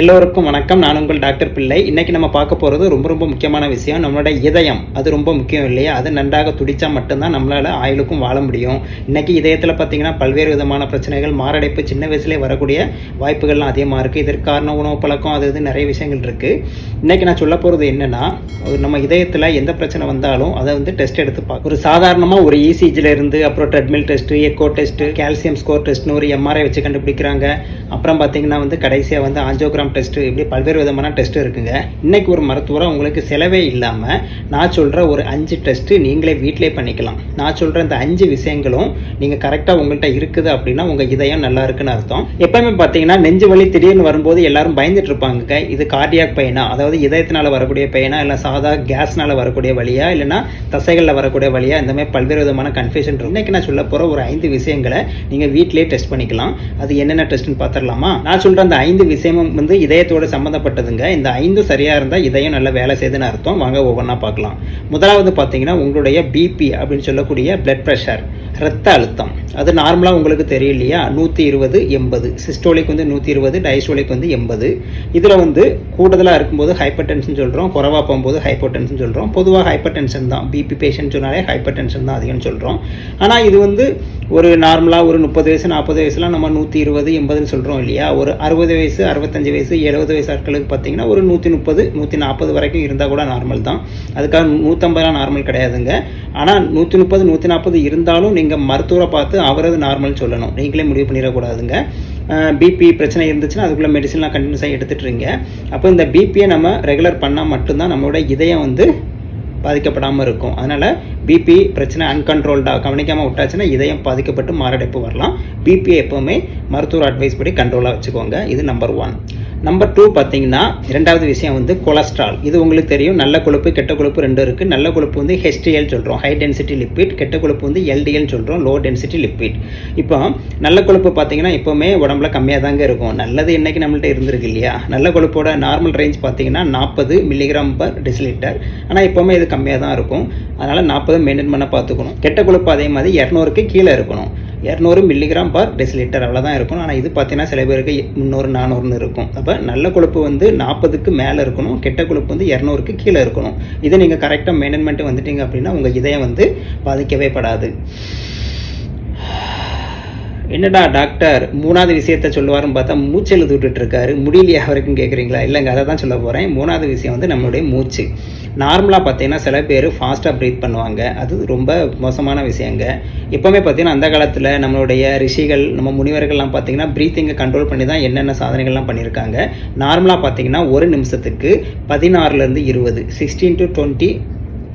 எல்லோருக்கும் வணக்கம். நான் உங்கள் டாக்டர் பிள்ளை. இன்றைக்கி நம்ம பார்க்க போகிறது ரொம்ப ரொம்ப முக்கியமான விஷயம். நம்மளோட இதயம் அது ரொம்ப முக்கியம் இல்லையா? அது நன்றாக துடித்தா மட்டும்தான் நம்மளால் ஆயுளுக்கும் வாழ முடியும். இன்றைக்கி இதயத்தில் பார்த்தீங்கன்னா பல்வேறு விதமான பிரச்சனைகள் மாரடைப்பு சின்ன வயசுலேயே வரக்கூடிய வாய்ப்புகள்லாம் அதிகமாக இருக்குது இதற்கு காரணம் உணவு பழக்கம் அது இது நிறைய விஷயங்கள் இருக்குது இன்றைக்கி நான் சொல்ல போகிறது என்னென்னா ஒரு நம்ம இதயத்தில் எந்த பிரச்சனை வந்தாலும் அதை வந்து டெஸ்ட் எடுத்து பார்க்க ஒரு சாதாரணமாக ஒரு இசிஜிலேருந்து இருந்து அப்புறம் treadmill test echo test calcium score டெஸ்ட்னு ஒரு எம்ஆர்ஐ வச்சு கண்டுபிடிக்கிறாங்க. அப்புறம் பார்த்தீங்கன்னா வந்து கடைசியாக வந்து ஆஞ்சோகிராம் டெஸ்ட்டு இப்படி பல்வேறு விதமான டெஸ்ட்டு இருக்குங்க. இன்றைக்கி ஒரு மருத்துவரை உங்களுக்கு செலவே இல்லாமல் நான் சொல்கிற ஒரு அஞ்சு டெஸ்ட்டு நீங்களே வீட்டிலே பண்ணிக்கலாம். நான் சொல்கிற இந்த அஞ்சு விஷயங்களும் நீங்கள் கரெக்டாக உங்கள்கிட்ட இருக்குது அப்படின்னா உங்கள் இதயம் நல்லா இருக்குன்னு அர்த்தம். எப்போயுமே பார்த்தீங்கன்னா நெஞ்சு வலி திடீர்னு வரும்போது எல்லாரும் பயந்துட்டு இருப்பாங்க இது கார்டியாக் பெயினா அதாவது இதயத்தினால் வரக்கூடிய பெயினா இல்லை சாதா கேஸ்னால் வரக்கூடிய வழியா? இல்லைனா தசைகளில் வரக்கூடிய வழியா? இந்த மாதிரி பல்வேறு விதமான கன்ஃபியூஷன் இருக்கும். இன்னைக்கு நான் சொல்ல போகிற ஒரு ஐந்து விஷயங்களை நீங்கள் வீட்டிலேயே டெஸ்ட் பண்ணிக்கலாம். அது என்னென்ன டெஸ்ட்னு பார்த்துடலாமா நான் சொல்ற அந்த ஐந்து விஷயமும் வந்து இதயத்தோட சம்மந்தப்பட்டதுங்க இந்த ஐந்து சரியா இருந்தா இதயம் நல்ல வேலை செய்யுதுன்னு அர்த்தம். வாங்க ஒவ்வொன்றா பார்க்கலாம். முதலாவது பார்த்தீங்கன்னா உங்களுடைய பிபி அப்படின்னு சொல்லக்கூடிய பிளட் ப்ரெஷர் ரத்த அழுத்தம். அது நார்மலாக உங்களுக்கு தெரியும் இல்லையா நூற்றி இருபது எண்பது. சிஸ்டோலிக் வந்து நூற்றி இருபது டைஸ்டோலிக் வந்து எண்பது. இதில் வந்து கூடுதலாக இருக்கும்போது ஹைப்பர் டென்ஷன் சொல்கிறோம் குறவாக போகும்போது ஹைப்பர் டென்ஷன் சொல்கிறோம் பொதுவாக ஹைப்பர் டென்ஷன் தான் பிபி பேஷண்ட் சொன்னாலே ஹைப்பர் டென்ஷன் தான் அதிகம்னு சொல்கிறோம் ஆனால் இது வந்து ஒரு நார்மலாக ஒரு முப்பது வயசு நாற்பது வயசுலாம் நம்ம நூற்றி இருபது எண்பதுன்னு சொல்கிறோம் இல்லையா? ஒரு அறுபது வயசு அறுபத்தஞ்சு வயசு எழுபது வயசு ஆட்களுக்கு பார்த்தீங்கன்னா ஒரு நூற்றி முப்பது நூற்றி நாற்பது வரைக்கும் இருந்தால் கூட நார்மல் தான். அதுக்காக நூற்றம்பதுலாம் நார்மல் கிடையாதுங்க. ஆனால் நூற்றி முப்பது நூற்றி நாற்பது இருந்தாலும் நீங்கள் மருத்துவரை பார்த்து அவரது நார்மல் சொல்லணும். நீங்களே முடிவு பண்ணிடக்கூடாதுங்க. பிபி பிரச்சனை இருந்துச்சுன்னா அதுக்குள்ளே மெடிசன்லாம் கண்டினியூஸாக எடுத்துட்டுருங்க அப்போ இந்த பிபியை நம்ம ரெகுலர் பண்ணால் மட்டும்தான் நம்மளோட இதயம் வந்து பாதிக்கப்படாமல் இருக்கும். அதனால் பிபி பிரச்சனை அன்கண்ட்ரோல்டாக கவனிக்காமல் விட்டாச்சுன்னா இதயம் பாதிக்கப்பட்டு மாரடைப்பு வரலாம். பிபியை எப்போவுமே மருத்துவர் அட்வைஸ் படி கண்ட்ரோலாக வச்சுக்கோங்க. இது நம்பர் ஒன் நம்பர் டூ பார்த்தீங்கன்னா இரண்டாவது விஷயம் வந்து கொலஸ்ட்ரால் இது உங்களுக்கு தெரியும். நல்ல கொழுப்பு கெட்ட கொழுப்பு ரெண்டும் இருக்குது நல்ல கொழுப்பு வந்து ஹெச்டிஎல் சொல்கிறோம் ஹை டென்சிட்டி லிப்பிட் கெட்ட கொழுப்பு வந்து எல்டிஎல் சொல்கிறோம் லோ டென்சிட்டி லிப்பிட் இப்போ நல்ல கொழுப்பு பார்த்தீங்கன்னா எப்போவுமே உடம்புல கம்மியாக தாங்க இருக்கும். நல்லது இன்றைக்கி நம்மள்ட்ட இருந்திருக்கு இல்லையா? நல்ல கொழுப்போட நார்மல் ரேஞ்ச் பார்த்தீங்கன்னா நாற்பது மில்லிகிராம் பர் டெசிலிட்டர் ஆனால் எப்போவுமே இது கம்மியாக தான் இருக்கும். அதனால் நாற்பது மெயின்டைன் பண்ண பார்த்துக்கணும். கெட்ட கொழுப்பு அதே மாதிரி இரநூறுக்கு கீழே இருக்கணும். இரநூறு மில்லிகிராம் பர் டெசிலிட்டர் அவ்வளோதான் இருக்கும் ஆனால் இது பார்த்தீங்கன்னா சில பேருக்கு முந்நூறு நானூறுன்னு இருக்கும். அப்போ நல்ல கொழுப்பு வந்து நாற்பதுக்கு மேலே இருக்கணும். கெட்ட கொழுப்பு வந்து இரநூறுக்கு கீழே இருக்கணும். இதை நீங்கள் கரெக்டாக மெயின்டைன் பண்ணிட்டு வந்துட்டீங்க அப்படின்னா உங்கள் இதயம் வந்து பாதிக்கவே படாது. என்னடா டாக்டர் மூணாவது விஷயத்த சொல்லுவாருன்னு பார்த்தா மூச்சு எழுதி விட்டுட்டு இருக்காரு முடியலையா வரைக்கும் கேட்குறீங்களா இல்லைங்க அதை தான் சொல்ல போகிறேன் மூணாவது விஷயம் வந்து நம்மளுடைய மூச்சு. நார்மலாக பார்த்தீங்கன்னா சில பேர் ஃபாஸ்ட்டாக ப்ரீத் பண்ணுவாங்க. அது ரொம்ப மோசமான விஷயங்க. எப்போவுமே பார்த்தீங்கன்னா அந்த காலத்தில் நம்மளுடைய ரிஷிகள் நம்ம முனிவர்கள்லாம் பார்த்தீங்கன்னா ப்ரீத்திங்கை கண்ட்ரோல் பண்ணி தான் என்னென்ன சாதனைகள்லாம் பண்ணியிருக்காங்க. நார்மலாக பார்த்தீங்கன்னா ஒரு நிமிஷத்துக்கு பதினாறுலேருந்து இருபது சிக்ஸ்டீன் டு டுவெண்ட்டி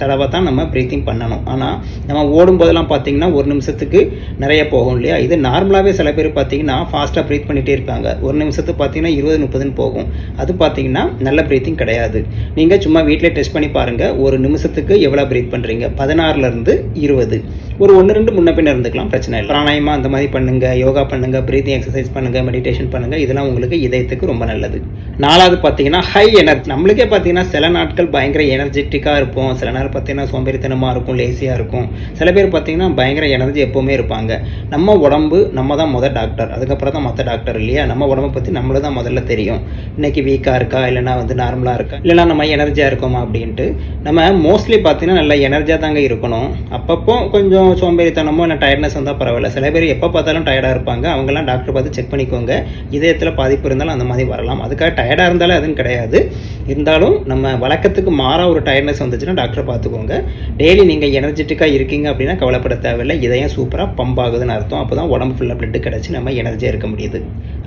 தடவை தான் நம்ம ப்ரீத்திங் பண்ணணும். ஆனால் நம்ம ஓடும்போதெல்லாம் பார்த்தீங்கன்னா ஒரு நிமிஷத்துக்கு நிறைய போகும் இல்லையா? இது நார்மலாகவே சில பேர் பார்த்தீங்கன்னா ஃபாஸ்ட்டாக ப்ரீத் பண்ணிகிட்டே இருப்பாங்க. ஒரு நிமிஷத்துக்கு பார்த்தீங்கன்னா இருபது முப்பதுன்னு போகும். அது பார்த்தீங்கன்னா நல்ல ப்ரீத்திங் கிடையாது. நீங்கள் சும்மா வீட்டிலே டெஸ்ட் பண்ணி பாருங்கள் ஒரு நிமிஷத்துக்கு எவ்வளோ ப்ரீத் பண்ணுறீங்க பதினாறுலேருந்து இருபது. ஒரு ஒன்று ரெண்டு முன்ன பின்ன இருந்துக்கலாம் பிரச்சனை இல்லை. பிராணாயமா அந்த மாதிரி பண்ணுங்கள் யோகா பண்ணுங்கள் பிரீத்திங் எக்ஸசைஸ் பண்ணுங்கள் மெடிடேஷன் பண்ணுங்கள் இதெல்லாம் உங்களுக்கு இதயத்துக்கு ரொம்ப நல்லது. நாலாவது பார்த்தீங்கன்னா ஹை எனர்ஜி நம்மளுக்கே பார்த்தீங்கன்னா சில நாட்கள் பயங்கர எனர்ஜெட்டிக்காக இருப்போம். சில நேரம் பார்த்தீங்கன்னா சோம்பேறித்தனமாக இருக்கும் லேசியாக இருக்கும். சில பேர் பார்த்தீங்கன்னா பயங்கர எனர்ஜி எப்போவுமே இருப்பாங்க. நம்ம உடம்பு நம்ம தான் முதல் டாக்டர் அதுக்கப்புறம் தான் மற்ற டாக்டர் இல்லையா? நம்ம உடம்பை பற்றி நம்மளுக்கு தான் முதல்ல தெரியும். இன்னைக்கு வீக்காக இருக்கா? இல்லைனா வந்து நார்மலாக இருக்கா? இல்லைனா நம்ம எனர்ஜியாக இருக்கோமா அப்படின்ட்டு நம்ம மோஸ்ட்லி பார்த்தீங்கன்னா நல்ல எனர்ஜியாக தாங்க இருக்கணும். அப்பப்போ கொஞ்சம் சோம்பேறித்தனமோ இல்லை டயர்ட்னஸ் வந்தால் பரவாயில்ல. சில பேர் எப்போ பார்த்தாலும் டயர்டாக இருப்பாங்க. அவங்கெல்லாம் டாக்டர் பார்த்து செக் பண்ணிக்கோங்க. இதயத்தில் பாதிப்பு இருந்தாலும் அந்த மாதிரி வரலாம். அதுக்காக டயர்டாக இருந்தாலும் அதுவும் கிடையாது. இருந்தாலும் நம்ம வழக்கத்துக்கு மாறாக ஒரு டயர்ட்னஸ் வந்துச்சுன்னா டாக்டரை பார்த்துக்கோங்க. டெய்லி நீங்கள் எனர்ஜெட்டிக்காக இருக்கீங்க அப்படின்னா கவலைப்பட தேவையில்லை. இதயம் சூப்பராக பம்ப் ஆகுதுன்னு அர்த்தம். அப்போ தான் உடம்பு ஃபுல்லாக பிளட்டு கிடச்சி நம்ம எனர்ஜியாக இருக்க முடியுது.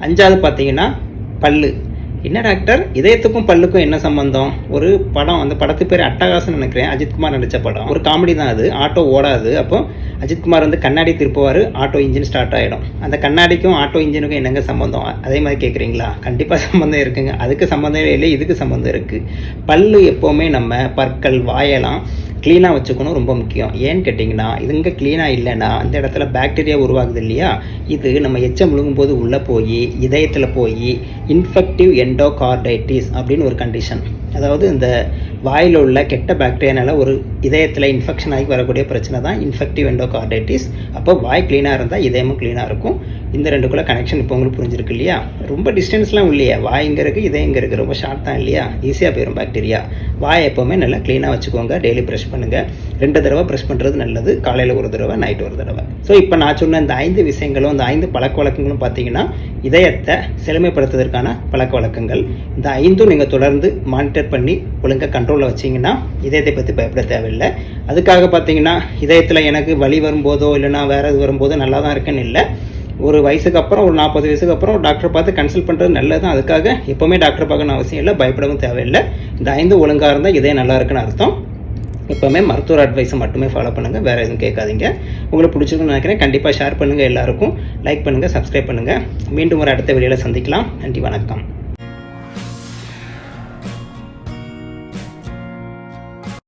அஞ்சாவது பார்த்தீங்கன்னா பல்லு. என்ன டாக்டர் இதயத்துக்கும் பல்லுக்கும் என்ன சம்பந்தம்? ஒரு படம் அந்த படத்து பேர் அட்டகாசம் நினைக்கிறேன். அஜித்குமார் நடித்த படம். ஒரு காமெடி தான் அது. ஆட்டோ ஓடாது. அப்போ அஜித்குமார் வந்து கண்ணாடி திருப்புவார். ஆட்டோ இன்ஜின் ஸ்டார்ட் ஆகிடும் அந்த கண்ணாடிக்கும் ஆட்டோ இன்ஜினுக்கும் என்னங்க சம்மந்தம் அதே மாதிரி கேட்குறீங்களா கண்டிப்பாக சம்மந்தம் இருக்குங்க. அதுக்கு சம்மந்தம் இல்லை இதுக்கு சம்மந்தம் இருக்குது பல்லு எப்போவுமே நம்ம பற்கள் வாயெல்லாம் க்ளீனாக வச்சுக்கணும் ரொம்ப முக்கியம். ஏன்னு கேட்டிங்கன்னா இதுங்க க்ளீனாக இல்லைன்னா அந்த இடத்துல பாக்டீரியா உருவாகுது இல்லையா? இது நம்ம எச்சம் முழுங்கும்போது உள்ளே போய் இதயத்தில் போய் இன்ஃபெக்டிவ் எண்டோகார்டைட்டிஸ் அப்படின்னு ஒரு கண்டிஷன் அதாவது இந்த வாயில் உள்ள கெட்ட பாக்டீரியானால ஒரு இதயத்தில் இன்ஃபெக்ஷன் ஆகி வரக்கூடிய பிரச்சனை தான் இன்ஃபெக்டிவ் எண்டோகார்டைட்டிஸ் அப்போ வாய் க்ளீனாக இருந்தால் இதயமும் க்ளீனாக இருக்கும். இந்த ரெண்டுக்குள்ள கனெக்ஷன் இப்போ உங்களுக்கு புரிஞ்சிருக்கு இல்லையா? ரொம்ப டிஸ்டன்ஸ்லாம் இல்லையா. வாய் இங்கே இருக்குது இதயம் இங்கே இருக்குது ரொம்ப ஷார்ட் தான் இல்லையா? ஈஸியாக போயிடும் பாக்டீரியா வாயை எப்போவுமே நல்லா க்ளீனாக வச்சுக்கோங்க. டெய்லி ப்ரெஷ் பண்ணுங்கள் ரெண்டு தடவை ப்ரெஷ் பண்ணுறது நல்லது. காலையில் ஒரு தடவை நைட் ஒரு தடவை. ஸோ இப்போ நான் சொன்ன இந்த ஐந்து விஷயங்களும் இந்த ஐந்து பழக்க வழக்கங்களும் பார்த்தீங்கன்னா இதயத்தை செழுமைப்படுத்துவதற்கான பழக்க வழக்கங்கள். இந்த ஐந்தும் நீங்கள் தொடர்ந்து மானிட்டர் பண்ணி ஒழுங்காக கண்ட்ரோலில் வச்சிங்கன்னா இதயத்தை பற்றி பயப்பட தேவையில்லை. அதுக்காக பார்த்தீங்கன்னா இதயத்தில் எனக்கு வலி வரும்போதோ இல்லைனா வேறு இது வரும்போதோ நல்லா தான் இருக்குன்னு இல்லை. ஒரு வயசுக்கு அப்புறம் ஒரு நாற்பது வயசுக்கு அப்புறம் ஒரு டாக்டரை பார்த்து கன்சல்ட் பண்ணுறது நல்லது தான். அதுக்காக எப்போவுமே டாக்டரை பார்க்கணும் அவசியம் இல்லை பயப்படவும் தேவையில்லை. இந்த ஐந்து ஒழுங்காக இருந்தால் இதே நல்லா இருக்குன்னு அர்த்தம். எப்போவுமே மருத்துவர் அட்வைஸை மட்டுமே ஃபாலோ பண்ணுங்கள் வேறு எதுவும் கேட்காதீங்க. உங்களுக்கு பிடிச்சிருக்குன்னு நினைக்கிறேன். கண்டிப்பாக ஷேர் பண்ணுங்கள் எல்லாருக்கும். லைக் பண்ணுங்கள் சப்ஸ்கிரைப் பண்ணுங்கள் மீண்டும் ஒரு அடுத்த வீடியோவில் சந்திக்கலாம். நன்றி வணக்கம்.